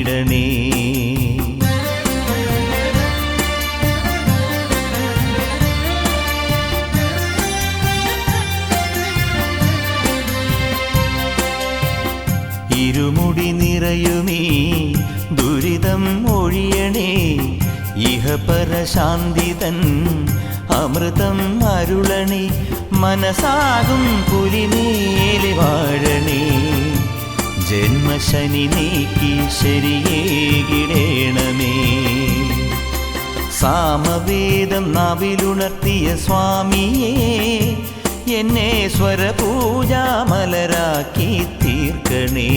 തുറന്നീടണേ ഇരുമുടി നിറയുമേ ദുരിതം ഒഴിയണേ. ഇഹപരശാന്തിതൻ അമൃതം അരുളണി. മനസാകും വാഴണേ ജന്മശനി നീക്കി ശരിയേകിടേണമേ. സാമവേദം നാവിലുണർത്തിയ സ്വാമിയേ എന്നെ സ്വരപൂജാമലരാക്കി തീർക്കണേ.